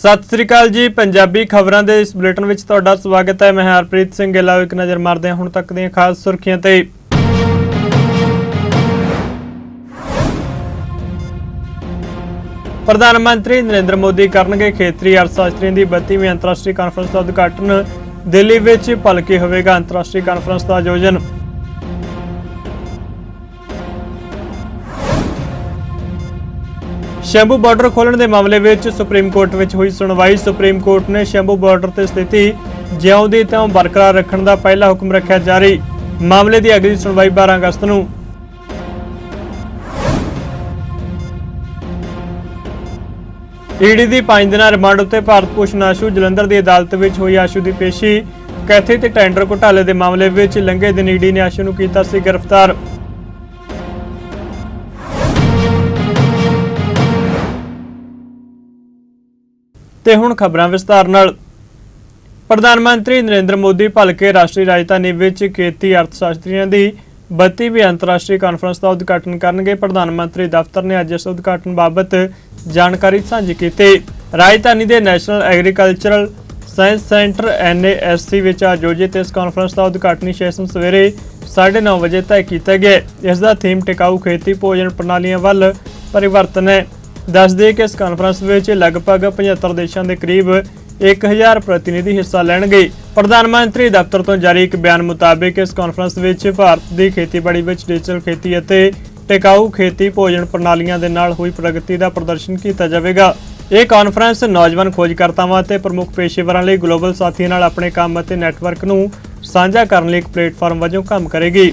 ਸਤਿ ਸ੍ਰੀ ਅਕਾਲ ਜੀ, ਪੰਜਾਬੀ ਖਬਰਾਂ ਦੇ ਇਸ ਬੁਲੇਟਿਨ ਵਿੱਚ ਤੁਹਾਡਾ ਸਵਾਗਤ ਹੈ। ਮੈਂ ਹਰਪ੍ਰੀਤ ਸਿੰਘ ਗਿੱਲਾ ਇੱਕ ਨਜ਼ਰ ਮਾਰਦੇ ਹਾਂ ਹੁਣ ਤੱਕ ਦੀਆਂ ਖਾਸ ਸੁਰਖੀਆਂ ਤੇ। ਪ੍ਰਧਾਨ ਮੰਤਰੀ ਨਰਿੰਦਰ ਮੋਦੀ ਕਰਨਗੇ ਖੇਤਰੀ ਅਰਥਸ਼ਾਸਤਰੀਆਂ ਦੀ 32ਵੀਂ ਅੰਤਰਰਾਸ਼ਟਰੀ ਕਾਨਫਰੰਸ ਦਾ ਉਦਘਾਟਨ। ਦਿੱਲੀ ਵਿੱਚ ਭਲਕੇ ਹੋਵੇਗਾ ਅੰਤਰਰਾਸ਼ਟਰੀ ਕਾਨਫਰੰਸ ਦਾ ਆਯੋਜਨ। ਸ਼ੰਭੂ ਬਾਰਡਰ ਖੋਲਣ ਦੇ ਮਾਮਲੇ ਵਿੱਚ ਸੁਪਰੀਮ ਕੋਰਟ ਵਿੱਚ ਹੋਈ ਸੁਣਵਾਈ। ਸੁਪਰੀਮ ਕੋਰਟ ਨੇ ਸ਼ੰਭੂ ਬਾਰਡਰ ਤੇ ਸਥਿਤੀ ਜਿਉਂ ਦੀ ਤਿਉਂ ਬਰਕਰਾਰ ਰੱਖਣ ਦਾ ਪਹਿਲਾ ਹੁਕਮ ਰੱਖਿਆ ਜਾਰੀ। ਮਾਮਲੇ ਦੀ ਅਗਲੀ ਸੁਣਵਾਈ 12 ਅਗਸਤ ਨੂੰ। ਈਡੀ ਦੀ 5 ਦਿਨਾਂ ਰਿਮਾਂਡ ਉੱਤੇ ਭਾਰਤ ਭੂਸ਼ਣ ਆਸ਼ੂ ਜਲੰਧਰ ਦੀ ਅਦਾਲਤ ਵਿੱਚ ਹੋਈ ਆਸ਼ੂ ਦੀ ਪੇਸ਼ੀ। ਕੈਥੇ ਤੇ ਟੈਂਡਰ ਘੁਟਾਲੇ ਦੇ ਮਾਮਲੇ ਵਿੱਚ ਲੰਘੇ ਦਿਨ ਈਡੀ ਨੇ ਆਸ਼ੂ ਨੂੰ ਕੀਤਾ ਸੀ ਗ੍ਰਿਫਤਾਰ। ਤੇ ਹੁਣ ਖਬਰਾਂ ਵਿਸਤਾਰ ਨਾਲ। ਪ੍ਰਧਾਨ ਮੰਤਰੀ ਨਰਿੰਦਰ ਮੋਦੀ ਭਲਕੇ ਰਾਸ਼ਟਰੀ ਰਾਜਧਾਨੀ ਵਿੱਚ ਖੇਤੀ ਅਰਥਸ਼ਾਸਤਰੀਆਂ ਦੀ 32ਵੀਂ ਅੰਤਰਰਾਸ਼ਟਰੀ ਕਾਨਫਰੰਸ ਦਾ ਉਦਘਾਟਨ ਕਰਨਗੇ। ਪ੍ਰਧਾਨ ਮੰਤਰੀ ਦਫ਼ਤਰ ਨੇ ਅੱਜ ਇਸ ਉਦਘਾਟਨ ਬਾਬਤ ਜਾਣਕਾਰੀ ਸਾਂਝੀ ਕੀਤੀ। ਰਾਜਧਾਨੀ ਦੇ national agricultural science centre NASC ਵਿੱਚ ਆਯੋਜਿਤ ਇਸ ਕਾਨਫਰੰਸ ਦਾ ਉਦਘਾਟਨੀ ਸੈਸ਼ਨ ਸਵੇਰੇ 9:30 ਵਜੇ ਤੈਅ ਕੀਤਾ ਗਿਆ ਇਸ ਦਾ ਥੀਮ ਟਿਕਾਊ ਖੇਤੀ ਭੋਜਨ ਪ੍ਰਣਾਲੀਆਂ ਵੱਲ ਪਰਿਵਰਤਨ ਹੈ। ਦੱਸ ਦਈਏ ਕਿ ਇਸ ਕਾਨਫਰੰਸ ਵਿੱਚ ਲਗਭਗ 75 ਦੇਸ਼ਾਂ ਦੇ ਕਰੀਬ 1000 ਪ੍ਰਤੀਨਿਧੀ ਹਿੱਸਾ ਲੈਣਗੇ। ਪ੍ਰਧਾਨ ਮੰਤਰੀ ਦਫ਼ਤਰ ਤੋਂ ਜਾਰੀ ਇੱਕ ਬਿਆਨ ਮੁਤਾਬਕ ਇਸ ਕਾਨਫਰੰਸ ਵਿੱਚ ਭਾਰਤ ਦੀ ਖੇਤੀਬਾੜੀ ਵਿੱਚ ਡਿਜੀਟਲ ਖੇਤੀ ਅਤੇ ਟਿਕਾਊ ਖੇਤੀ ਭੋਜਨ ਪ੍ਰਣਾਲੀਆਂ ਦੇ ਨਾਲ ਹੋਈ ਪ੍ਰਗਤੀ ਦਾ ਪ੍ਰਦਰਸ਼ਨ ਕੀਤਾ ਜਾਵੇਗਾ। ਇਹ ਕਾਨਫਰੰਸ ਨੌਜਵਾਨ ਖੋਜਕਰਤਾਵਾਂ ਅਤੇ ਪ੍ਰਮੁੱਖ ਪੇਸ਼ੇਵਰਾਂ ਲਈ ਗਲੋਬਲ ਸਾਥੀਆਂ ਨਾਲ ਆਪਣੇ ਕੰਮ ਅਤੇ ਨੈਟਵਰਕ ਨੂੰ ਸਾਂਝਾ ਕਰਨ ਲਈ ਇੱਕ ਪਲੇਟਫਾਰਮ ਵਜੋਂ ਕੰਮ ਕਰੇਗੀ।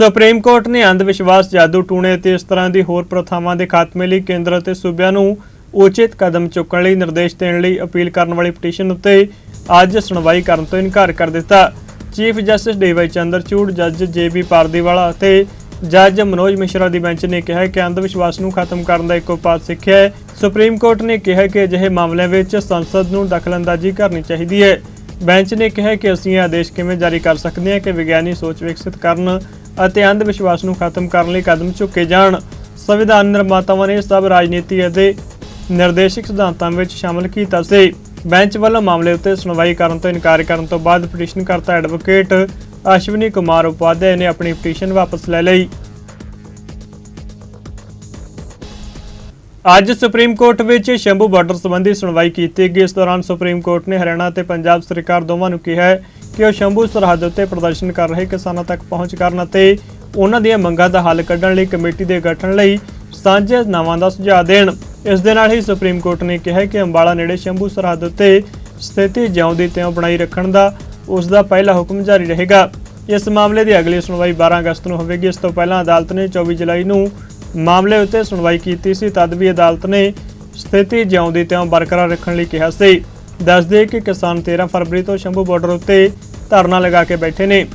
ਸੁਪਰੀਮ ਕੋਰਟ ਨੇ ਅੰਧ ਵਿਸ਼ਵਾਸ ਜਾਦੂ ਟੂਣੇ ਅਤੇ ਇਸ ਤਰ੍ਹਾਂ ਦੀ ਹੋਰ ਪ੍ਰਥਾਵਾਂ ਦੇ ਖਾਤਮੇ ਲਈ ਕੇਂਦਰ ਅਤੇ ਸੂਬਿਆਂ ਨੂੰ ਉਚਿਤ ਕਦਮ ਚੁੱਕਣ ਲਈ ਨਿਰਦੇਸ਼ ਦੇਣ ਲਈ ਅਪੀਲ ਕਰਨ ਵਾਲੀ ਪਟੀਸ਼ਨ ਉੱਤੇ ਅੱਜ ਸੁਣਵਾਈ ਕਰਨ ਤੋਂ ਇਨਕਾਰ ਕਰ ਦਿੱਤਾ। ਚੀਫ ਜਸਟਿਸ ਡੀਵਾਈ ਚੰਦਰਚੂੜ, ਜੱਜ ਜੇਬੀ ਪਾਰਦੀਵਾਲਾ ਅਤੇ ਜੱਜ ਮਨੋਜ ਮਿਸ਼ਰਾ ਦੀ ਬੈਂਚ ਨੇ ਕਿਹਾ ਕਿ ਅੰਧ ਵਿਸ਼ਵਾਸ ਨੂੰ ਖਤਮ ਕਰਨ ਦਾ ਇੱਕ ਉਪਾਅ ਸਿੱਖਿਆ ਹੈ। ਸੁਪਰੀਮ ਕੋਰਟ ਨੇ ਕਿਹਾ ਕਿ ਅਜਿਹੇ ਮਾਮਲਿਆਂ ਵਿੱਚ ਸੰਸਦ ਨੂੰ ਦਖਲਅੰਦਾਜ਼ੀ ਕਰਨੀ ਚਾਹੀਦੀ ਹੈ। ਬੈਂਚ ਨੇ ਕਿਹਾ ਕਿ ਅਸੀਂ ਇਹ ਆਦੇਸ਼ ਕਿਵੇਂ ਜਾਰੀ ਕਰ ਸਕਦੇ ਹਾਂ ਕਿ ਵਿਗਿਆਨੀ ਸੋਚ ਵਿਕਸਿਤ ਕਰਨ ਅਤੇ ਅੰਧ ਵਿਸ਼ਵਾਸ ਨੂੰ ਖਤਮ ਕਰਨ ਲਈ ਕਦਮ ਚੁੱਕੇ ਜਾਣ। ਸੰਵਿਧਾਨ ਨਿਰਮਾਤਾਵਾਂ ਨੇ ਸਭ ਰਾਜਨੀਤੀ ਅਤੇ ਨਿਰਦੇਸ਼ਕ ਸਿਧਾਂਤਾਂ ਵਿੱਚ ਸ਼ਾਮਲ ਕੀਤਾ ਸੀ। ਬੈਂਚ ਵੱਲੋਂ ਮਾਮਲੇ ਉੱਤੇ ਸੁਣਵਾਈ ਕਰਨ ਤੋਂ ਇਨਕਾਰ ਕਰਨ ਤੋਂ ਬਾਅਦ ਪਟੀਸ਼ਨਕਰਤਾ ਐਡਵੋਕੇਟ ਅਸ਼ਵਨੀ ਕੁਮਾਰ ਉਪਾਧਿਆਏ ਨੇ ਆਪਣੀ ਪਟੀਸ਼ਨ ਵਾਪਸ ਲੈ ਲਈ। ਅੱਜ ਸੁਪਰੀਮ ਕੋਰਟ ਵਿੱਚ ਸ਼ੰਭੂ ਬਾਰਡਰ ਸੰਬੰਧੀ ਸੁਣਵਾਈ ਕੀਤੀ ਗਈ। ਇਸ ਦੌਰਾਨ ਸੁਪਰੀਮ ਕੋਰਟ ਨੇ ਹਰਿਆਣਾ ਅਤੇ ਪੰਜਾਬ ਸਰਕਾਰ ਦੋਵਾਂ ਨੂੰ ਕਿਹਾ ਹੈ ਕਿ ਉਹ ਸ਼ੰਭੂ ਸਰਹੱਦ ਉੱਤੇ ਪ੍ਰਦਰਸ਼ਨ ਕਰ ਰਹੇ ਕਿਸਾਨਾਂ ਤੱਕ ਪਹੁੰਚ ਕਰਨ ਅਤੇ ਉਹਨਾਂ ਦੀਆਂ ਮੰਗਾਂ ਦਾ ਹੱਲ ਕੱਢਣ ਲਈ ਕਮੇਟੀ ਦੇ ਗਠਨ ਲਈ ਸਾਂਝੇ ਨਾਵਾਂ ਦਾ ਸੁਝਾਅ ਦੇਣ। ਇਸ ਦੇ ਨਾਲ ਹੀ ਸੁਪਰੀਮ ਕੋਰਟ ਨੇ ਕਿਹਾ ਕਿ ਅੰਬਾਲਾ ਨੇੜੇ ਸ਼ੰਭੂ ਸਰਹੱਦ ਉੱਤੇ ਸਥਿਤੀ ਜਿਉਂ ਦੀ ਤਿਉਂ ਬਣਾਈ ਰੱਖਣ ਦਾ ਉਸ ਦਾ ਪਹਿਲਾ ਹੁਕਮ ਜਾਰੀ ਰਹੇਗਾ। ਇਸ ਮਾਮਲੇ ਦੀ ਅਗਲੀ ਸੁਣਵਾਈ 12 ਅਗਸਤ ਨੂੰ ਹੋਵੇਗੀ। ਇਸ ਤੋਂ ਪਹਿਲਾਂ ਅਦਾਲਤ ਨੇ 24 ਜੁਲਾਈ ਨੂੰ ਮਾਮਲੇ ਉੱਤੇ ਸੁਣਵਾਈ ਕੀਤੀ ਸੀ, ਤਦ ਵੀ ਅਦਾਲਤ ਨੇ ਸਥਿਤੀ ਜਿਉਂ ਦੀ ਤਿਉਂ ਬਰਕਰਾਰ ਰੱਖਣ ਲਈ ਕਿਹਾ ਸੀ। ਦੱਸਦੇ ਕਿ ਕਿਸਾਨ 13 ਫਰਵਰੀ ਤੋਂ ਸ਼ੰਭੂ ਬਾਰਡਰ ਉੱਤੇ ਧਰਨਾ ਲਗਾ ਕੇ ਬੈਠੇ ਨੇ।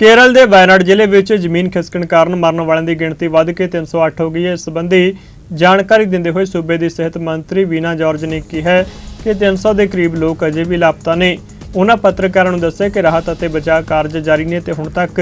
ਕੇਰਲ ਦੇ ਵਾਇਨਾਡ ਜ਼ਿਲ੍ਹੇ ਵਿੱਚ ਜ਼ਮੀਨ ਖਿਸਕਣ ਕਾਰਨ ਮਰਨ ਵਾਲਿਆਂ ਦੀ ਗਿਣਤੀ ਵੱਧ ਕੇ 308 ਹੋ ਗਈ ਹੈ। ਇਸ ਸੰਬੰਧੀ ਜਾਣਕਾਰੀ ਦਿੰਦੇ ਹੋਏ ਸੂਬੇ ਦੀ ਸਿਹਤ ਮੰਤਰੀ ਵੀਨਾ ਜਾਰਜ ਨੇ ਕਿਹਾ ਹੈ ਕਿ 300 ਦੇ ਕਰੀਬ ਲੋਕ ਅਜੇ ਵੀ ਲਾਪਤਾ ਨੇ। ਉਹਨਾਂ ਪੱਤਰਕਾਰਾਂ ਨੂੰ ਦੱਸਿਆ ਕਿ ਰਾਹਤ ਅਤੇ ਬਚਾਅ ਕਾਰਜ ਜਾਰੀ ਨੇ ਤੇ ਹੁਣ ਤੱਕ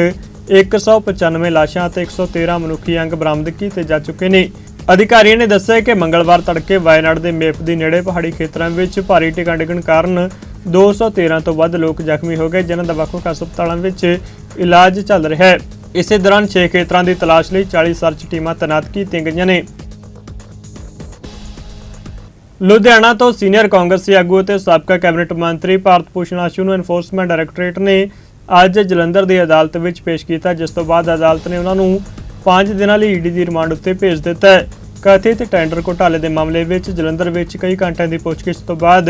195 ਲਾਸ਼ਾਂ ਅਤੇ 113 ਮਨੁੱਖੀ ਅੰਗ ਬਰਾਮਦ ਕੀਤੇ ਜਾ ਚੁੱਕੇ ਨੇ। ਅਧਿਕਾਰੀਆਂ ਨੇ ਦੱਸਿਆ ਕਿ ਮੰਗਲਵਾਰ ਤੜਕੇ ਵਾਇਨਾਡ ਦੇ ਮੇਪ ਦੀ ਨੇੜੇ ਪਹਾੜੀ ਖੇਤਰਾਂ ਵਿੱਚ ਭਾਰੀ ਟਿਕਣ ਡਿੱਗਣ ਕਾਰਨ 213 ਤੋਂ ਵੱਧ ਲੋਕ ਜ਼ਖਮੀ ਹੋ ਗਏ, ਜਿਨ੍ਹਾਂ ਦਾ ਵੱਖ-ਵੱਖ ਹਸਪਤਾਲਾਂ ਵਿੱਚ ਇਲਾਜ ਚੱਲ ਰਿਹਾ ਹੈ। ਇਸੇ ਦੌਰਾਨ 6 ਖੇਤਰਾਂ ਦੀ ਤਲਾਸ਼ ਲਈ 40 ਸਰਚ ਟੀਮਾਂ ਤੈਨਾਤ ਕੀਤੀਆਂ ਗਈਆਂ ਨੇ। ਲੁਧਿਆਣਾ ਤੋਂ ਸੀਨੀਅਰ ਕਾਂਗਰਸੀ ਆਗੂ ਅਤੇ ਸਾਬਕਾ ਕੈਬਨਿਟ ਮੰਤਰੀ ਭਾਰਤ ਭੂਸ਼ਣ ਆਸ਼ੂ ਨੂੰ ਐਨਫੋਰਸਮੈਂਟ ਡਾਇਰੈਕਟੋਰੇਟ ਨੇ ਅੱਜ ਜਲੰਧਰ ਦੀ ਅਦਾਲਤ ਵਿੱਚ ਪੇਸ਼ ਕੀਤਾ, ਜਿਸ ਤੋਂ ਬਾਅਦ ਅਦਾਲਤ ਨੇ ਉਹਨਾਂ ਨੂੰ 5 ਦਿਨਾਂ ਲਈ ਈਡੀ ਦੀ ਰਿਮਾਂਡ ਉੱਤੇ ਭੇਜ ਦਿੱਤਾ ਹੈ। ਕਥਿਤ ਟੈਂਡਰ ਘੋਟਾਲੇ ਦੇ ਮਾਮਲੇ ਵਿੱਚ ਜਲੰਧਰ ਵਿੱਚ ਕਈ ਘੰਟਿਆਂ ਦੀ ਪੁੱਛਗਿੱਛ ਤੋਂ ਬਾਅਦ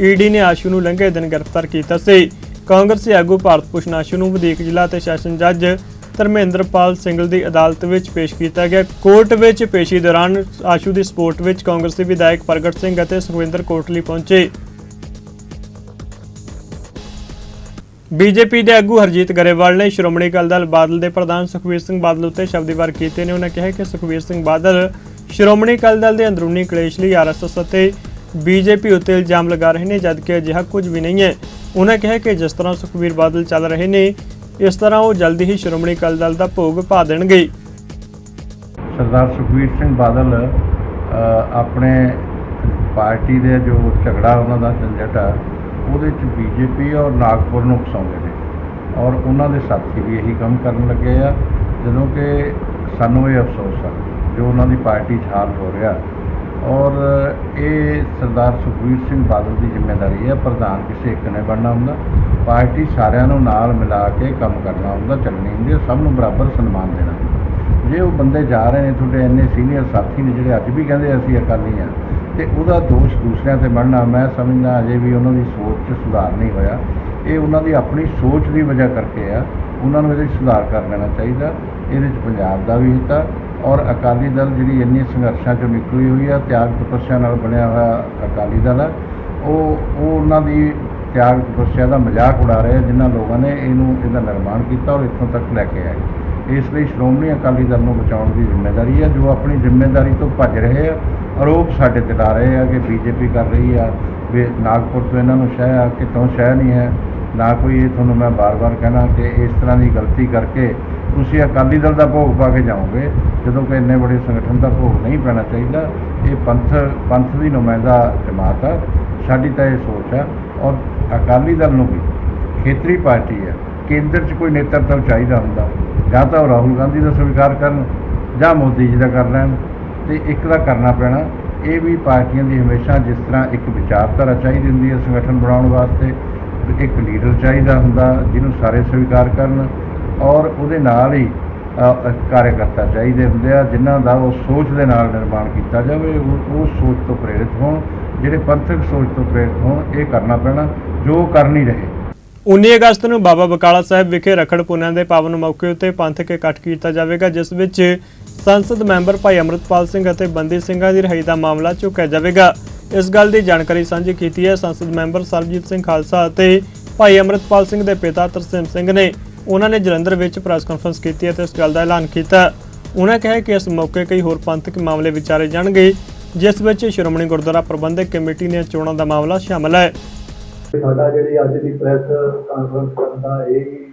ਈਡੀ ਨੇ ਆਸ਼ੂ ਨੂੰ ਲੰਘੇ ਦਿਨ ਗ੍ਰਿਫਤਾਰ ਕੀਤਾ ਸੀ। ਕਾਂਗਰਸੀ ਆਗੂ ਭਾਰਤ ਭੂਸ਼ਣ ਆਸ਼ੂ ਨੂੰ ਵਧੀਕ ਜ਼ਿਲ੍ਹਾ ਤੇ ਸੈਸ਼ਨ ਜੱਜ ਧਰਮੇਂਦਰਪਾਲ ਸਿੰਘਲ ਦੀ ਅਦਾਲਤ ਵਿੱਚ ਪੇਸ਼ ਕੀਤਾ ਗਿਆ। ਕੋਰਟ ਵਿੱਚ ਪੇਸ਼ੀ ਦੌਰਾਨ ਆਸ਼ੂ ਦੀ ਸਪੋਰਟ ਵਿੱਚ ਕਾਂਗਰਸੀ ਵਿਧਾਇਕ ਪ੍ਰਗਟ ਸਿੰਘ ਅਤੇ ਸੁਖਵਿੰਦਰ ਕੋਟਲੀ ਪਹੁੰਚੇ। ਬੀਜੇਪੀ ਦੇ ਆਗੂ ਹਰਜੀਤ ਗਰੇਵਾਲ ਨੇ ਸ਼੍ਰੋਮਣੀ ਅਕਾਲੀ ਦਲ ਬਾਦਲ ਦੇ ਪ੍ਰਧਾਨ ਸੁਖਵੀਰ ਸਿੰਘ ਬਾਦਲ ਉੱਤੇ ਸ਼ਬਦੀਵਾਰ ਕੀਤੇ ਨੇ। ਉਹਨਾਂ ਕਿਹਾ ਕਿ ਸੁਖਵੀਰ ਸਿੰਘ ਬਾਦਲ ਸ਼੍ਰੋਮਣੀ ਅਕਾਲੀ ਦਲ ਦੇ ਅੰਦਰੂਨੀ ਕਲੇਸ਼ ਲਈ ਆਰਐਸਐਸ ਅਤੇ ਬੀਜੇਪੀ ਉੱਤੇ ਇਲਜ਼ਾਮ ਲਗਾ ਰਹੇ ਨੇ, ਜਦਕਿ ਅਜਿਹਾ ਕੁਝ ਵੀ ਨਹੀਂ ਹੈ। ਉਹਨਾਂ ਕਿਹਾ ਕਿ ਜਿਸ ਤਰ੍ਹਾਂ ਸੁਖਵੀਰ ਬਾਦਲ ਚੱਲ ਰਹੇ ਨੇ, ਇਸ ਤਰ੍ਹਾਂ ਉਹ ਜਲਦੀ ਹੀ ਸ਼੍ਰੋਮਣੀ ਅਕਾਲੀ ਦਲ ਦਾ ਭੋਗ ਪਾ ਦੇਣਗੇ। ਸਰਦਾਰ ਸੁਖਬੀਰ ਸਿੰਘ ਬਾਦਲ ਆਪਣੇ ਪਾਰਟੀ ਦੇ ਜੋ ਝਗੜਾ ਉਹਨਾਂ ਦਾ ਝੰਜਟ ਉਹਦੇ ਚ ਬੀਜੇਪੀ ਔਰ ਨਾਗਪੁਰ ਨੂੰ ਫਸਾਉਂਦੇ ਨੇ। ਔਰ ਉਹਨਾਂ ਦੇ ਸਾਥੀ ਵੀ ਇਹੀ ਕੰਮ ਕਰਨ ਲੱਗੇ ਆ, ਜਦੋਂ ਕਿ ਸਾਨੂੰ ਇਹ ਅਫਸੋਸ ਆ, ਜੋ ਉਹਨਾਂ ਦੀ ਪਾਰਟੀ 'ਚ ਹਾਲ ਹੋ ਰਿਹਾ। ਔਰ ਇਹ ਸਰਦਾਰ ਸੁਖਬੀਰ ਸਿੰਘ ਬਾਦਲ ਦੀ ਜ਼ਿੰਮੇਵਾਰੀ ਹੈ ਪ੍ਰਧਾਨ ਕਿਸੇ ਇੱਕ ਨੇ ਬਣਨਾ ਹੁੰਦਾ। ਪਾਰਟੀ ਸਾਰਿਆਂ ਨੂੰ ਨਾਲ ਮਿਲਾ ਕੇ ਕੰਮ ਕਰਨਾ ਹੁੰਦਾ, ਚੱਲਣੀ ਹੁੰਦੀ ਹੈ ਸਭ ਨੂੰ ਬਰਾਬਰ ਸਨਮਾਨ ਦੇਣਾ ਹੁੰਦਾ। ਜੇ ਉਹ ਬੰਦੇ ਜਾ ਰਹੇ ਨੇ, ਤੁਹਾਡੇ ਇੰਨੇ ਸੀਨੀਅਰ ਸਾਥੀ ਨੇ ਜਿਹੜੇ ਅੱਜ ਵੀ ਕਹਿੰਦੇ ਅਸੀਂ ਅਕਾਲੀ ਆ, ਤੇ ਉਹਦਾ ਦੋਸ਼ ਦੂਸਰਿਆਂ ਤੇ ਬਣਨਾ, ਮੈਂ ਸਮਝਦਾ ਅਜੇ ਵੀ ਉਹਨਾਂ ਦੀ ਸੋਚ 'ਚ ਸੁਧਾਰ ਨਹੀਂ ਹੋਇਆ। ਇਹ ਉਹਨਾਂ ਦੀ ਆਪਣੀ ਸੋਚ ਦੀ ਵਜ੍ਹਾ ਕਰਕੇ ਆ, ਉਹਨਾਂ ਨੂੰ ਇਹਦੇ 'ਚ ਸੁਧਾਰ ਕਰ ਲੈਣਾ ਚਾਹੀਦਾ, ਇਹਦੇ 'ਚ ਪੰਜਾਬ ਦਾ ਵੀ ਹਿੱਤਾ ਔਰ ਅਕਾਲੀ ਦਲ ਜਿਹੜੀ ਇੰਨੀ ਸੰਘਰਸ਼ਾਂ 'ਚੋਂ ਨਿਕਲੀ ਹੋਈ ਆ, ਤਿਆਗ ਤਪੱਸਿਆ ਨਾਲ ਬਣਿਆ ਹੋਇਆ ਅਕਾਲੀ ਦਲ ਆ, ਉਹ ਉਹ ਉਹਨਾਂ ਦੀ ਤਿਆਗ ਤਪੱਸਿਆ ਦਾ ਮਜ਼ਾਕ ਉਡਾ ਰਹੇ ਆ, ਜਿਨ੍ਹਾਂ ਲੋਕਾਂ ਨੇ ਇਹਨੂੰ ਇਹਦਾ ਨਿਰਮਾਣ ਕੀਤਾ ਔਰ ਇੱਥੋਂ ਤੱਕ ਲੈ ਕੇ ਆਏ। ਇਸ ਲਈ ਸ਼੍ਰੋਮਣੀ ਅਕਾਲੀ ਦਲ ਨੂੰ ਬਚਾਉਣ ਦੀ ਜ਼ਿੰਮੇਵਾਰੀ ਹੈ, ਜੋ ਆਪਣੀ ਜ਼ਿੰਮੇਵਾਰੀ ਤੋਂ ਭੱਜ ਰਹੇ ਆ ਆਰੋਪ ਸਾਡੇ ਤੇ ਲਾ ਰਹੇ ਆ ਕਿ ਬੀਜੇਪੀ ਕਰ ਰਹੀ ਆ। ਵੀ ਨਾਗਪੁਰ ਤੋਂ ਇਹਨਾਂ ਨੂੰ ਸ਼ਹਿ ਆ, ਕਿਤੋਂ ਸ਼ਹਿ ਨਹੀਂ ਹੈ। ਨਾ ਕੋਈ ਇਹ ਤੁਹਾਨੂੰ ਮੈਂ ਬਾਰ-ਬਾਰ ਕਹਿਣਾ ਕਿ ਇਸ ਤਰ੍ਹਾਂ ਦੀ ਗਲਤੀ ਕਰਕੇ ਤੁਸੀਂ ਅਕਾਲੀ ਦਲ ਦਾ ਭੋਗ ਪਾ ਕੇ ਜਾਓਗੇ। ਜਦੋਂ ਕਿ ਇੰਨੇ ਵੱਡੇ ਸੰਗਠਨ ਦਾ ਭੋਗ ਨਹੀਂ ਪੈਣਾ ਚਾਹੀਦਾ। ਇਹ ਪੰਥ ਪੰਥ ਦੀ ਨੁਮਾਇੰਦਾ ਜਮਾਤ ਆ। ਸਾਡੀ ਤਾਂ ਇਹ ਸੋਚ ਆ। ਔਰ ਅਕਾਲੀ ਦਲ ਨੂੰ ਵੀ ਖੇਤਰੀ ਪਾਰਟੀ ਹੈ ਕੇਂਦਰ 'ਚ ਕੋਈ ਨੇਤਰਤਵ ਚਾਹੀਦਾ ਹੁੰਦਾ। ਜਾਂ ਤਾਂ ਉਹ ਰਾਹੁਲ ਗਾਂਧੀ ਦਾ ਸਵੀਕਾਰ ਕਰਨ ਜਾਂ ਮੋਦੀ ਜੀ ਦਾ ਕਰ ਲੈਣ ਤੇ ਇੱਕ ਦਾ ਕਰਨਾ ਪੈਣਾ, ਇਹ ਵੀ ਪਾਰਟੀਆਂ ਦੀ ਹਮੇਸ਼ਾ ਜਿਸ ਤਰ੍ਹਾਂ ਇੱਕ ਵਿਚਾਰਧਾਰਾ ਚਾਹੀਦੀ ਹੁੰਦੀ ਹੈ ਸੰਗਠਨ ਬਣਾਉਣ ਵਾਸਤੇ, ਇੱਕ ਲੀਡਰ ਚਾਹੀਦਾ ਹੁੰਦਾ ਜਿਹਨੂੰ ਸਾਰੇ ਸਵੀਕਾਰ ਕਰਨ ਔਰ ਉਹਦੇ ਨਾਲ ਹੀ ਕਾਰਜਕਰਤਾ ਚਾਹੀਦੇ ਹੁੰਦੇ ਆ, ਜਿਨ੍ਹਾਂ ਦਾ ਉਹ ਸੋਚ ਦੇ ਨਾਲ ਨਿਰਮਾਣ ਕੀਤਾ ਜਾਵੇ, ਉਹ ਉਹ ਸੋਚ ਤੋਂ ਪ੍ਰੇਰਿਤ ਹੋਣ, ਜਿਹੜੇ ਪੰਥਕ ਸੋਚ ਤੋਂ ਪ੍ਰੇਰਿਤ ਹੋਣ, ਇਹ ਕਰਨਾ ਪੈਣਾ, ਜੋ ਉਹ ਕਰ ਨਹੀਂ ਰਹੇ। 19 ਅਗਸਤ ਨੂੰ ਬਾਬਾ ਬਕਾਲਾ ਸਾਹਿਬ ਵਿਖੇ ਰਖੜ ਪੁੰਨਿਆਂ ਦੇ ਪਾਵਨ ਮੌਕੇ ਉੱਤੇ ਪੰਥਕ ਇਕੱਠ ਕੀਤਾ ਜਾਵੇਗਾ, ਜਿਸ ਵਿੱਚ ਸੰਸਦ ਮੈਂਬਰ ਭਾਈ ਅਮਰਤਪਾਲ ਸਿੰਘ ਅਤੇ ਬੰਦੀ ਸਿੰਘਾਂ ਦੀ ਰਿਹਾਈ ਦਾ ਮਾਮਲਾ ਚੁੱਕਿਆ ਜਾਵੇਗਾ। ਇਸ ਗੱਲ ਦੀ ਜਾਣਕਾਰੀ ਸਾਂਝੀ ਕੀਤੀ ਹੈ ਸੰਸਦ ਮੈਂਬਰ ਸਰਬਜੀਤ ਸਿੰਘ ਖਾਲਸਾ ਅਤੇ ਭਾਈ ਅਮਰਤਪਾਲ ਸਿੰਘ ਦੇ ਪਿਤਾ ਤਰਸੇਮ ਸਿੰਘ ਨੇ। ਉਹਨਾਂ ਨੇ ਜਲੰਧਰ ਵਿੱਚ ਪ੍ਰੈਸ ਕਾਨਫਰੰਸ ਕੀਤੀ ਅਤੇ ਇਸ ਗੱਲ ਦਾ ਐਲਾਨ ਕੀਤਾ। ਉਹਨਾਂ ਕਿਹਾ ਕਿ ਇਸ ਮੌਕੇ ਕਈ ਹੋਰ ਪੰਥਕ ਮਾਮਲੇ ਵਿਚਾਰੇ ਜਾਣਗੇ, ਜਿਸ ਵਿੱਚ ਸ਼੍ਰੋਮਣੀ ਗੁਰਦੁਆਰਾ ਪ੍ਰਬੰਧਕ ਕਮੇਟੀ ਦੀਆਂ ਚੋਣਾਂ ਦਾ ਮਾਮਲਾ ਸ਼ਾਮਲ ਹੈ। ਸਾਡਾ ਜਿਹੜੀ ਅੱਜ ਦੀ ਪ੍ਰੈਸ ਕਾਨਫਰੰਸ ਕਰਨ ਦਾ ਇਹ ਹੀ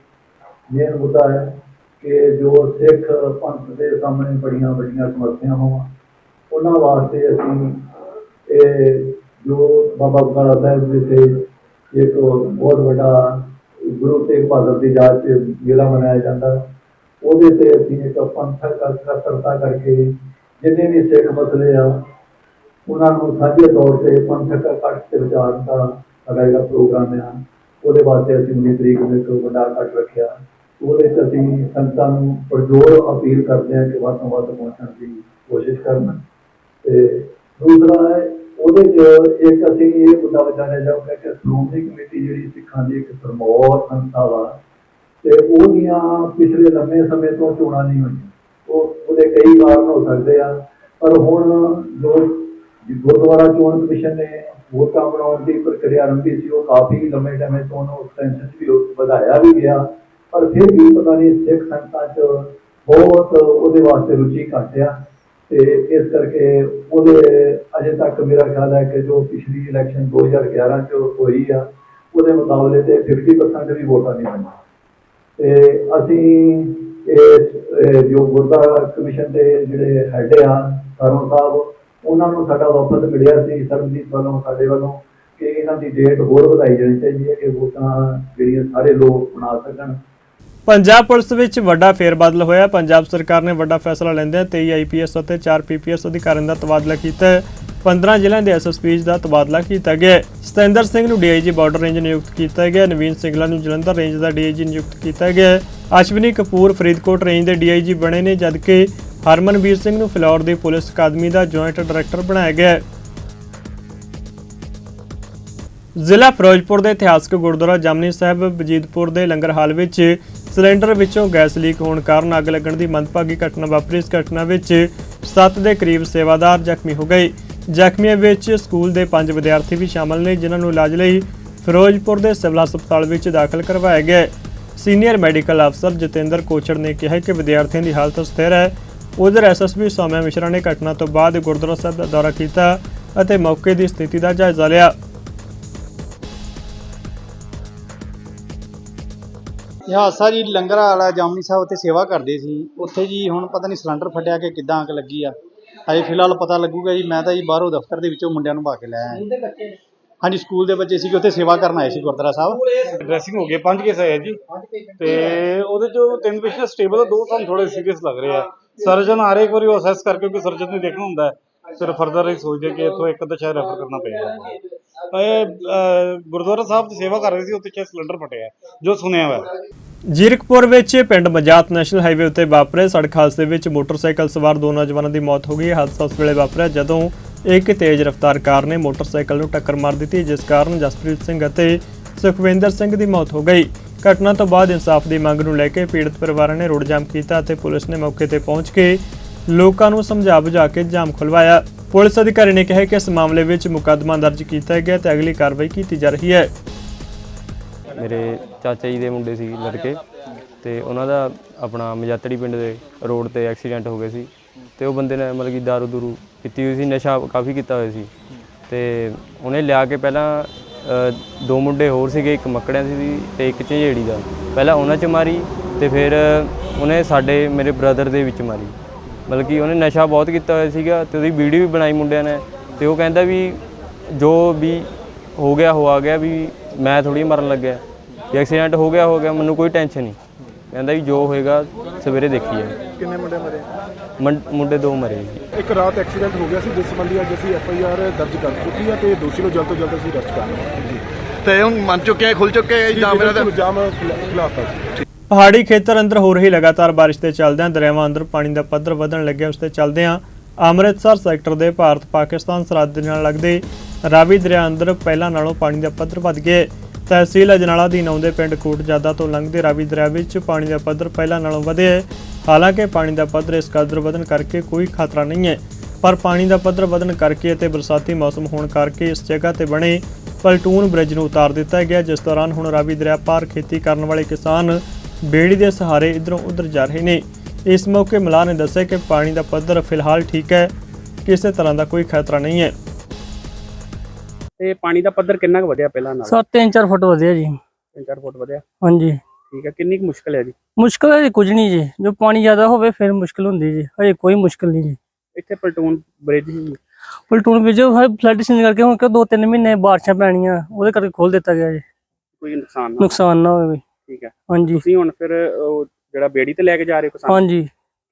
ਮੇਨ ਮੁੱਦਾ ਹੈ ਕਿ ਜੋ ਸਿੱਖ ਪੰਥ ਦੇ ਸਾਹਮਣੇ ਬੜੀਆਂ ਬੜੀਆਂ ਸਮੱਸਿਆਵਾਂ ਉਹਨਾਂ ਵਾਸਤੇ ਅਸੀਂ ਇਹ ਜੋ ਬਾਬਾ ਬਕਾਲਾ ਸਾਹਿਬ ਵਿਖੇ ਇੱਕ ਬਹੁਤ ਵੱਡਾ ਗੁਰੂ ਤੇਗ ਬਹਾਦਰ ਦੀ ਯਾਦ 'ਚ ਮੇਲਾ ਮਨਾਇਆ ਜਾਂਦਾ, ਉਹਦੇ ਤੇ ਅਸੀਂ ਇੱਕ ਪੰਥਕ ਇਕੱਤਰਤਾ ਕਰਕੇ ਜਿੰਨੇ ਵੀ ਸਿੱਖ ਮਸਲੇ ਆ, ਉਹਨਾਂ ਨੂੰ ਸਾਂਝੇ ਤੌਰ ਤੇ ਪੰਥਕ ਇਕੱਠ ਤੇ ਵਿਚਾਰਨ ਦਾ ਸਾਡਾ ਜਿਹੜਾ ਪ੍ਰੋਗਰਾਮ ਆ, ਉਹਦੇ ਵਾਸਤੇ ਅਸੀਂ 19 ਤਰੀਕ ਨੂੰ ਇੱਕ ਵੱਡਾ ਇਕੱਠ ਰੱਖਿਆ। ਉਹਦੇ ਚ ਅਸੀਂ ਸੰਗਤਾਂ ਨੂੰ ਪਰਜੋਰ ਅਪੀਲ ਕਰਦੇ ਹਾਂ ਕਿ ਵੱਧ ਤੋਂ ਵੱਧ ਪਹੁੰਚਣ ਦੀ ਕੋਸ਼ਿਸ਼ ਕਰਨ। ਤੇ ਦੂਸਰਾ ਹੈ, ਉਹਦੇ ਚ ਇੱਕ ਅਸੀਂ ਇਹ ਮੁੱਦਾ ਵਿਚਾਰਿਆ ਜਾਊਗਾ ਕਿ ਸ਼੍ਰੋਮਣੀ ਕਮੇਟੀ ਜਿਹੜੀ ਸਿੱਖਾਂ ਦੀ ਇੱਕ ਸਰਮੌਰ ਸੰਸਥਾ ਵਾ, ਤੇ ਉਹਦੀਆਂ ਪਿਛਲੇ ਲੰਮੇ ਸਮੇਂ ਤੋਂ ਚੋਣਾਂ ਨਹੀਂ ਹੋਈਆਂ। ਉਹ ਉਹਦੇ ਕਈ ਕਾਰਨ ਹੋ ਸਕਦੇ ਆ, ਪਰ ਹੁਣ ਜੋ ਗੁਰਦੁਆਰਾ ਚੋਣ ਕਮਿਸ਼ਨ ਨੇ ਵੋਟਾਂ ਬਣਾਉਣ ਦੀ ਪ੍ਰਕਿਰਿਆ ਆਰੰਭੀ ਸੀ, ਉਹ ਕਾਫੀ ਲੰਮੇ ਸਮੇਂ ਤੋਂ ਉਹਨੂੰ ਐਕਸਟੈਂਸ਼ਨ ਵੀ ਵਧਾਇਆ ਵੀ ਗਿਆ। ਪਰ ਫਿਰ ਵੀ ਪਤਾ ਨਹੀਂ ਸਿੱਖ ਸੰਗਤਾਂ 'ਚ ਬਹੁਤ ਉਹਦੇ ਵਾਸਤੇ ਰੁਚੀ ਘੱਟ ਆ ਤੇ ਇਸ ਕਰਕੇ ਉਹਦੇ ਅਜੇ ਤੱਕ ਮੇਰਾ ਖਿਆਲ ਹੈ ਕਿ ਜੋ ਪਿਛਲੀ ਇਲੈਕਸ਼ਨ 2011 ਚ ਹੋਈ ਆ, ਉਹਦੇ ਮੁਕਾਬਲੇ ਤੇ 50% ਵੀ ਵੋਟਾਂ ਨਹੀਂ ਹੋਈਆਂ। ਤੇ ਅਸੀਂ ਇਹ ਜੋ ਗੁਰਦੁਆਰਾ ਕਮਿਸ਼ਨ ਦੇ ਜਿਹੜੇ ਹੈਡ ਆ ਸਰੋਂ ਸਾਹਿਬ ਉਹਨਾਂ ਨੂੰ ਸਾਡਾ ਵਫਦ ਮਿਲਿਆ ਸੀ, ਸਰਬਜੀਤ ਵੱਲੋਂ, ਸਾਡੇ ਵੱਲੋਂ ਕਿ ਇਹਨਾਂ ਦੀ ਡੇਟ ਹੋਰ ਵਧਾਈ ਜਾਣੀ ਚਾਹੀਦੀ ਹੈ ਕਿ ਵੋਟਾਂ ਜਿਹੜੀਆਂ ਸਾਰੇ ਲੋਕ ਬਣਾ ਸਕਣ। ਪੰਜਾਬ ਪੁਲਿਸ ਵਿੱਚ ਵੱਡਾ ਫੇਰਬਦਲ ਹੋਇਆ। ਪੰਜਾਬ ਸਰਕਾਰ ਨੇ ਵੱਡਾ ਫੈਸਲਾ ਲੈਂਦਿਆਂ 23 ਆਈਪੀਐਸ ਅਤੇ 4 ਪੀਪੀਐਸ ਅਧਿਕਾਰੀਆਂ ਦਾ ਤਬਾਦਲਾ ਕੀਤਾ ਹੈ। 15 ਜ਼ਿਲ੍ਹਿਆਂ ਦੇ ਐਸਐਸਪੀਜ਼ ਦਾ ਤਬਾਦਲਾ ਕੀਤਾ ਗਿਆ ਸਤਿੰਦਰ ਸਿੰਘ ਨੂੰ ਡੀਆਈਜੀ ਬਾਰਡਰ ਰੇਂਜ ਨਿਯੁਕਤ ਕੀਤਾ ਗਿਆ। ਨਵੀਨ ਸਿੰਘਲਾ ਨੂੰ ਜਲੰਧਰ ਰੇਂਜ ਦਾ ਡੀਆਈਜੀ ਨਿਯੁਕਤ ਕੀਤਾ ਗਿਆ ਅਸ਼ਵਨੀ ਕਪੂਰ ਫਰੀਦਕੋਟ ਰੇਂਜ ਦੇ ਡੀਆਈਜੀ ਬਣੇ ਨੇ, ਜਦਕਿ ਹਰਮਨਵੀਰ ਸਿੰਘ ਨੂੰ ਫਿਲੌਰ ਦੀ ਪੁਲਿਸ ਅਕਾਦਮੀ ਦਾ ਜੁਆਇੰਟ ਡਾਇਰੈਕਟਰ ਬਣਾਇਆ ਗਿਆ ਹੈ। ਜ਼ਿਲ੍ਹਾ ਫਿਰੋਜ਼ਪੁਰ ਦੇ ਇਤਿਹਾਸਕ ਗੁਰਦੁਆਰਾ ਜਾਮਨੀ ਸਾਹਿਬ ਬਜੀਦਪੁਰ ਦੇ ਲੰਗਰ ਹਾਲ ਵਿੱਚ ਸਿਲੰਡਰ ਵਿੱਚੋਂ ਗੈਸ ਲੀਕ ਹੋਣ ਕਾਰਨ ਅੱਗ ਲੱਗਣ ਦੀ ਮੰਦਭਾਗੀ ਘਟਨਾ ਵਾਪਰੀ। ਇਸ ਘਟਨਾ ਵਿੱਚ 7 ਦੇ ਕਰੀਬ ਸੇਵਾਦਾਰ ਜ਼ਖਮੀ ਹੋ ਗਏ। ਜ਼ਖਮੀਆਂ ਵਿੱਚ ਸਕੂਲ ਦੇ 5 ਵਿਦਿਆਰਥੀ ਵੀ ਸ਼ਾਮਲ ਨੇ, ਜਿਨ੍ਹਾਂ ਨੂੰ ਇਲਾਜ ਲਈ ਫਿਰੋਜ਼ਪੁਰ ਦੇ ਸਿਵਲ ਹਸਪਤਾਲ ਵਿੱਚ ਦਾਖਲ ਕਰਵਾਇਆ ਗਿਆ ਸੀਨੀਅਰ ਮੈਡੀਕਲ ਅਫਸਰ ਜਤਿੰਦਰ ਕੋਚੜ ਨੇ ਕਿਹਾ ਕਿ ਵਿਦਿਆਰਥੀਆਂ ਦੀ ਹਾਲਤ ਸਥਿਰ ਹੈ। ਉਧਰ ਐਸਐਸਪੀ ਸੌਮਿਆ ਮਿਸ਼ਰਾ ਨੇ ਘਟਨਾ ਤੋਂ ਬਾਅਦ ਗੁਰਦੁਆਰਾ ਸਾਹਿਬ ਦਾ ਦੌਰਾ ਕੀਤਾ ਅਤੇ ਮੌਕੇ ਦੀ ਸਥਿਤੀ ਦਾ ਜਾਇਜ਼ਾ ਲਿਆ। ਇਹ ਹਾਦਸਾ ਜੀ ਲੰਗਰ ਵਾਲਾ ਜਾਮਨੀ ਸਾਹਿਬ ਉੱਥੇ ਸੇਵਾ ਕਰਦੇ ਸੀ। ਉੱਥੇ ਜੀ ਹੁਣ ਪਤਾ ਨਹੀਂ ਸਿਲੰਡਰ ਫਟਿਆ ਕਿ ਕਿੱਦਾਂ ਅੱਗ ਲੱਗੀ ਆ। ਅਜੇ ਫਿਲਹਾਲ ਪਤਾ ਲੱਗੂਗਾ ਜੀ ਮੈਂ ਤਾਂ ਜੀ ਬਾਹਰੋਂ ਦਫ਼ਤਰ ਦੇ ਵਿੱਚੋਂ ਮੁੰਡਿਆਂ ਨੂੰ ਭਾ ਕੇ ਲੈ ਆਇਆ ਹਾਂਜੀ ਸਕੂਲ ਦੇ ਬੱਚੇ ਸੀਗੇ ਉੱਥੇ ਸੇਵਾ ਕਰਨ ਆਏ ਸੀ ਗੁਰਦੁਆਰਾ ਸਾਹਿਬ। ਡਰੈਸਿੰਗ ਹੋ ਗਈ ਹੈ, ਪੰਜ ਕੇਸ ਆਏ ਆ ਜੀ। ਤੇ ਉਹਦੇ ਚੋਂ ਤਿੰਨ ਪੇਸ਼ੈਂਟ ਸਟੇਬਲ ਆ ਦੋ ਸਾਨੂੰ ਥੋੜੇ ਸੀਰੀਅਸ ਲੱਗ ਰਹੇ ਆ। ਸਰਜਨ ਆ ਇੱਕ ਵਾਰੀ ਉਹ ਅਸੈਸ ਕਰਕੇ ਕਿਉਂਕਿ ਸਰਜਨ ਨੇ ਦੇਖਣਾ ਹੁੰਦਾ ਹੈ। ਫਿਰ ਫਰਦਰ ਹੀ ਸੋਚਦੇ ਕਿ ਇੱਥੋਂ ਇੱਕ ਅੱਧਾ ਸ਼ਾਇਦ ਰੈਫਰ ਕਰਨਾ ਪਏਗਾ। ਇਹ ਅਹ, ਗੁਰਦੁਆਰਾ ਸਾਹਿਬ ਦੀ ਸੇਵਾ ਕਰ ਰਹੇ ਸੀ ਉੱਥੇ ਸ਼ਾਇਦ ਸਿਲੰਡਰ ਫਟਿਆ ਜੋ ਸੁਣਿਆ ਹੋਇਆ। ਜੀਰਕਪੁਰ ਵਿੱਚ ਪਿੰਡ ਮਜਾਤ ਨੈਸ਼ਨਲ ਹਾਈਵੇ ਉੱਤੇ ਵਾਪਰੇ ਸੜਕ ਹਾਦਸੇ ਵਿੱਚ ਮੋਟਰਸਾਈਕਲ ਸਵਾਰ ਦੋ ਨੌਜਵਾਨਾਂ ਦੀ ਮੌਤ ਹੋ ਗਈ। ਹਾਦਸਾ ਉਸ ਵੇਲੇ ਵਾਪਰਿਆ ਜਦੋਂ ਇੱਕ ਤੇਜ਼ ਰਫ਼ਤਾਰ ਕਾਰ ਨੇ ਮੋਟਰਸਾਈਕਲ ਨੂੰ ਟੱਕਰ ਮਾਰ ਦਿੱਤੀ ਜਿਸ ਕਾਰਨ ਜਸਪ੍ਰੀਤ ਸਿੰਘ ਅਤੇ ਸੁਖਵਿੰਦਰ ਸਿੰਘ ਦੀ ਮੌਤ ਹੋ ਗਈ। ਘਟਨਾ ਤੋਂ ਬਾਅਦ ਇਨਸਾਫ ਦੀ ਮੰਗ ਨੂੰ ਲੈ ਕੇ ਪੀੜਤ ਪਰਿਵਾਰਾਂ ਨੇ ਰੋਡ ਜਾਮ ਕੀਤਾ ਅਤੇ ਪੁਲਿਸ ਨੇ ਮੌਕੇ ਤੇ ਪਹੁੰਚ ਕੇ ਲੋਕਾਂ ਨੂੰ ਸਮਝਾ ਬੁਝਾ ਕੇ ਜਾਮ ਖੁਲਵਾਇਆ। ਪੁਲਿਸ ਅਧਿਕਾਰੀ ਨੇ ਕਿਹਾ ਕਿ ਇਸ ਮਾਮਲੇ ਵਿੱਚ ਮੁਕੱਦਮਾ ਦਰਜ ਕੀਤਾ ਗਿਆ ਤੇ ਅਗਲੀ ਕਾਰਵਾਈ ਕੀਤੀ ਜਾ ਰਹੀ ਹੈ। ਮੇਰੇ ਚਾਚਾ ਜੀ ਦੇ ਮੁੰਡੇ ਸੀ, ਲੜਕੇ। ਤੇ ਉਹਨਾਂ ਦਾ ਆਪਣਾ ਮਜਾਤੜੀ ਪਿੰਡ ਦੇ ਰੋਡ ਤੇ ਐਕਸੀਡੈਂਟ ਹੋ ਗਿਆ ਸੀ। ਤੇ ਉਹ ਬੰਦੇ ਨੇ ਮਤਲਬ ਕਿ ਦਾਰੂ ਦੂਰੂ ਪੀਤੀ ਹੋਈ ਸੀ, ਨਸ਼ਾ ਕਾਫੀ ਕੀਤਾ ਹੋਇਆ ਸੀ। ਤੇ ਉਹਨੇ ਲਿਆ ਕੇ ਪਹਿਲਾਂ ਦੋ ਮੁੰਡੇ ਹੋਰ ਸੀਗੇ, ਇੱਕ ਮੱਕੜਿਆਂ ਸੀ ਤੇ ਇੱਕ ਝੰਜੇੜੀ ਦਾ। ਪਹਿਲਾਂ ਉਹਨਾਂ 'ਚ ਮਾਰੀ ਤੇ ਫਿਰ ਉਹਨੇ ਸਾਡੇ ਮੇਰੇ ਬ੍ਰਦਰ ਦੇ ਵਿੱਚ ਮਾਰੀ। ਮਤਲਬ ਕਿ ਉਹਨੇ ਨਸ਼ਾ ਬਹੁਤ ਕੀਤਾ ਹੋਇਆ ਸੀਗਾ ਤੇ ਉਹਦੀ ਵੀਡੀਓ ਵੀ ਬਣਾਈ ਮੁੰਡਿਆਂ ਨੇ ਤੇ ਉਹ ਕਹਿੰਦਾ ਵੀ ਜੋ ਵੀ ਹੋ ਗਿਆ, ਹੋ ਆ ਗਿਆ, ਵੀ ਮੈਂ ਥੋੜੀ ਮਰਨ ਲੱਗਿਆ। ਐਕਸੀਡੈਂਟ ਹੋ ਗਿਆ ਹੋ ਗਿਆ, ਮੈਨੂੰ ਕੋਈ ਟੈਨਸ਼ਨ ਨਹੀਂ। ਕਹਿੰਦਾ ਵੀ ਜੋ ਹੋਏਗਾ ਸਵੇਰੇ ਦੇਖੀਏ। ਕਿੰਨੇ ਮੁੰਡੇ ਮਰੇ? ਮੁੰਡੇ ਦੋ ਮਰੇ। ਜੀ ਇੱਕ ਰਾਤ ਐਕਸੀਡੈਂਟ ਹੋ ਗਿਆ ਸੀ ਜਿਸ ਸੰਬੰਧੀ ਅੱਜ ਅਸੀਂ ਐਫ ਆਈ ਆਰ ਦਰਜ ਕਰ ਚੁੱਕੀ ਹੈ ਤੇ ਦੋਸ਼ੀ ਨੂੰ ਜਲਦ ਤੋਂ ਜਲਦ ਅਸੀਂ ਅਰੈਸਟ ਕਰਾਂਗੇ। ਤੇ ਹੁਣ ਮੰਨ ਚੁੱਕੇ ਆ ਖੁੱਲ ਚੁੱਕੇ ਆ ਜਾਂ ਮੇਰਾ ਤਾਂ ਇਲਜ਼ਾਮ ਖਿਲਾਫ ਸੀ। ਪਹਾੜੀ ਖੇਤਰ ਅੰਦਰ ਹੋ ਰਹੀ ਲਗਾਤਾਰ ਬਾਰਿਸ਼ ਦੇ ਚੱਲਦਿਆਂ ਦਰਿਆਵਾਂ ਅੰਦਰ ਪਾਣੀ ਦਾ ਪੱਧਰ ਵਧਣ ਲੱਗਿਆ। ਉਸ ਤੇ ਚੱਲਦਿਆਂ ਅੰਮ੍ਰਿਤਸਰ ਸੈਕਟਰ ਦੇ ਭਾਰਤ ਪਾਕਿਸਤਾਨ ਸਰਹੱਦ ਦੇ ਨਾਲ ਲੱਗਦੇ ਰਾਵੀ ਦਰਿਆ ਅੰਦਰ ਪਹਿਲਾਂ ਨਾਲੋਂ ਪਾਣੀ ਦਾ ਪੱਧਰ ਵੱਧ ਗਿਆ। ਹੈ। ਤਹਿਸੀਲ ਅਜਨਾਲਾ ਦੀ ਆਉਂਦੇ ਪਿੰਡ ਕੋਟਜਾਦਾ ਤੋਂ ਲੰਘਦੇ ਰਾਵੀ ਦਰਿਆ ਵਿੱਚ ਪਾਣੀ ਦਾ ਪੱਧਰ ਪਹਿਲਾਂ ਨਾਲੋਂ ਵਧਿਆ ਹੈ। ਹਾਲਾਂਕਿ ਪਾਣੀ ਦਾ ਪੱਧਰ ਇਸ ਕਦਰ ਵਧਣ ਕਰਕੇ ਕੋਈ ਖਤਰਾ ਨਹੀਂ ਹੈ। ਪਰ ਪਾਣੀ ਦਾ ਪੱਧਰ ਵਧਣ ਕਰਕੇ ਅਤੇ ਬਰਸਾਤੀ ਮੌਸਮ ਹੋਣ ਕਰਕੇ ਇਸ ਜਗ੍ਹਾ ਤੇ ਬਣੇ ਪਲਟੂਨ ਬ੍ਰਿਜ ਨੂੰ ਉਤਾਰ ਦਿੱਤਾ ਗਿਆ, ਜਿਸ ਦੌਰਾਨ ਹੁਣ ਰਾਵੀ ਦਰਿਆ ਪਾਰ ਖੇਤੀ ਕਰਨ ਵਾਲੇ ਕਿਸਾਨ ਬੇੜੀ ਦੇ ਸਹਾਰੇ ਇਧਰੋਂ ਉਧਰ ਜਾ ਰਹੇ ਨੇ। ਇਸ ਮੌਕੇ ਮਲਾਹ ਨੇ ਦੱਸਿਆ ਕਿ ਪਾਣੀ ਦਾ ਪੱਧਰ ਫਿਲਹਾਲ ਠੀਕ ਹੈ, ਕਿਸੇ ਤਰ੍ਹਾਂ ਦਾ ਕੋਈ ਖਤਰਾ ਨਹੀਂ ਹੈ। ਤੇ ਪਾਣੀ ਦਾ ਪੱਧਰ ਕਿੰਨਾ ਕੁ ਵਧਿਆ ਪਹਿਲਾਂ ਨਾਲ? ਸਰ 3-4 ਫੁੱਟ ਵਧਿਆ ਜੀ। 3-4 ਫੁੱਟ ਵਧਿਆ। ਹਾਂਜੀ। ਠੀਕ ਹੈ ਕਿੰਨੀ ਕੁ ਮੁਸ਼ਕਲ ਹੈ ਜੀ? ਮੁਸ਼ਕਲ ਹੈ ਕੁਝ ਨਹੀਂ ਜੀ। ਜੋ ਪਾਣੀ ਜ਼ਿਆਦਾ ਹੋਵੇ ਫਿਰ ਮੁਸ਼ਕਲ ਹੁੰਦੀ ਜੀ। ਹਜੇ ਕੋਈ ਮੁਸ਼ਕਲ ਨਹੀਂ ਜੀ। ਇੱਥੇ ਪਲਟੂਨ ਬ੍ਰਿਜ ਹੀ ਪਲਟੂਨ ਵਿੱਚ ਫਲੱਡ ਸੀਜ਼ਨ ਕਰਕੇ ਹੁਣ ਕਿ ਦੋ ਤਿੰਨ ਮਹੀਨੇ ਬਾਰਿਸ਼ਾਂ ਪੈਣੀਆਂ ਉਹਦੇ ਕਰਕੇ ਖੋਲ ਦਿੱਤਾ ਗਿਆ ਜੀ। ਕੋਈ ਨੁਕਸਾਨ ਨਾ ਨੁਕਸਾਨ ਨਾ ਹੋਵੇ। ਠੀਕ ਹੈ। ਹਾਂਜੀ। ਤੁਸੀਂ ਹੁਣ ਫਿਰ ਜਿਹੜਾ ਬੇੜੀ ਤੇ ਲੈ ਕੇ ਜਾ ਰਹੇ ਕਿਸਾਨ? ਹਾਂਜੀ।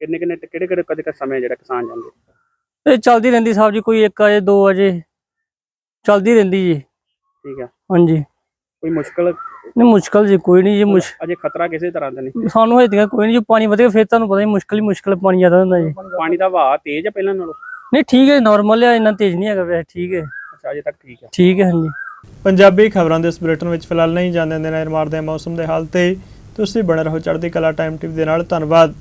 ਕਿੰਨੇ ਕਿੰਨੇ ਕਿਹੜੇ ਕਿਹੜੇ ਕਦੇ ਕਦੇ ਸਮੇਂ ਜਿਹੜਾ ਕਿਸਾਨ ਜਾਂਦੇ? ਇਹ ਚੱਲਦੀ ਰਹਿੰਦੀ ਸਾਹਿਬ ਜੀ ਕੋਈ 1 ਵਜੇ 2 ਵਜੇ ਚੱਲਦੀ ਰਹਿੰਦੀ ਜੀ। ਠੀਕ ਹੈ ਹਾਂਜੀ। ਕੋਈ ਮੁਸ਼ਕਲ? ਨਹੀਂ ਮੁਸ਼ਕਲ ਜੀ ਕੋਈ ਨਹੀਂ ਜੀ ਮੁਸ਼ ਅਜੇ ਖਤਰਾ ਕਿਸੇ ਤਰ੍ਹਾਂ ਦਾ ਨਹੀਂ। ਸਾਨੂੰ ਹਜੇ ਤੱਕ ਕੋਈ ਨਹੀਂ ਜੀ ਪਾਣੀ ਵਧੇਗਾ ਫਿਰ ਤੁਹਾਨੂੰ ਪਤਾ ਹੀ ਮੁਸ਼ਕਲ ਹੀ ਮੁਸ਼ਕਲ ਪਾਣੀ ਜ਼ਿਆਦਾ ਹੁੰਦਾ ਜੀ। ਪਾਣੀ ਦਾ ਵਹਾਅ ਤੇਜ਼ ਹੈ ਪਹਿਲਾਂ ਨਾਲੋਂ? ਨਹੀਂ ਠੀਕ ਹੈ ਨਾਰਮਲ ਹੈ ਇੰਨਾ ਤੇਜ਼ ਨਹੀਂ ਹੈਗਾ ਵੈਸੇ ਠੀਕ ਹੈ। ਅੱਛਾ ਅਜੇ ਤੱਕ ਠੀਕ ਹੈ ਠੀਕ ਹੈ ਹਾਂਜੀ। ਪੰਜਾਬੀ ਖਬਰਾਂ ਦੇ ਇਸ ਬੁਲੇਟਿਨ ਵਿੱਚ ਫਿਲਹਾਲ ਨਹੀਂ ਜਾਂਦੇ ਨੇ ਮਾਰਦੇ ਮੌਸਮ ਦੇ ਹਾਲ ਤੇ। ਤੁਸੀਂ ਬਣੇ ਰਹੋ ਚੜ੍ਹਦੀ ਕਲਾ ਟਾਈਮ ਟੀਵੀ ਦੇ ਨਾਲ ਧੰਨਵਾਦ।